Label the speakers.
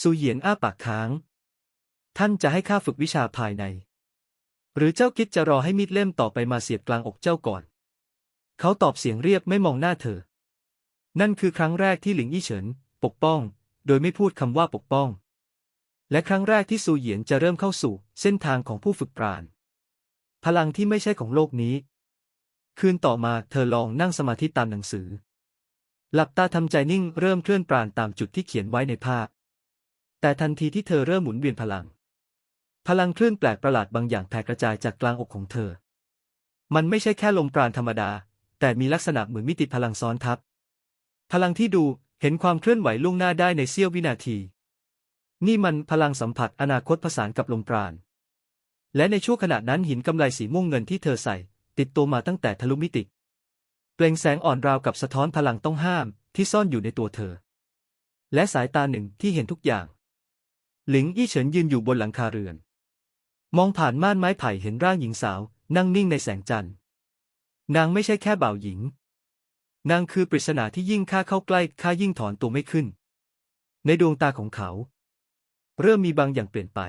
Speaker 1: ซูเหยียนอ้าปากค้าง ท่านจะให้ข้าฝึกวิชาภายใน หรือเจ้าคิดจะรอให้มีดเล่มต่อไปมาเสียบกลางอกเจ้าก่อน เขาตอบเสียงเรียบไม่มองหน้าเธอ นั่นคือครั้งแรกที่หลิงอี้เฉิน ปกป้อง โดยไม่พูดคำว่าปกป้อง และครั้งแรกที่ซูเหยียนจะเริ่มเข้าสู่ เส้นทางของผู้ฝึกปราณพลังที่ไม่ใช่ของโลกนี้ คืนต่อมาเธอลองนั่งสมาธิตามหนังสือ หลับตาทำใจนิ่งเริ่มเคลื่อนปราณตามจุดที่เขียนไว้ในภาพ แต่ทันทีที่เธอเริ่มหมุนเวียนพลัง พลังคลื่นแปลกประหลาดบางอย่างแผ่กระจายจากกลางอกของเธอ มันไม่ใช่แค่ลมปราณธรรมดา แต่มีลักษณะเหมือนมิติพลังซ้อนทับ พลังที่ดูเห็นความเคลื่อนไหวล่วงหน้าได้ในเสี้ยววินาที นี่มันพลังสัมผัสอนาคตผสานกับลมปราณ และในช่วงขณะนั้นหินกำไลสีม่วงเงินที่เธอใส่ ติดตัวมาตั้งแต่ทะลุมิติ เปล่งแสงอ่อนราวกับสะท้อนพลังต้องห้ามที่ซ่อนอยู่ในตัวเธอ และสายตาหนึ่งที่เห็นทุกอย่าง หลิงอี้เฉินยืนอยู่บนหลังคาเรือน มองผ่านม่านไม้ไผ่เห็นร่างหญิงสาว นั่งนิ่งในแสงจันทร์ นางไม่ใช่แค่บ่าวหญิง นางคือปริศนาที่ยิ่งข้าเข้าใกล้ข้ายิ่งถอนตัวไม่ขึ้น ในดวงตาของเขา เริ่มมีบางอย่างเปลี่ยนไป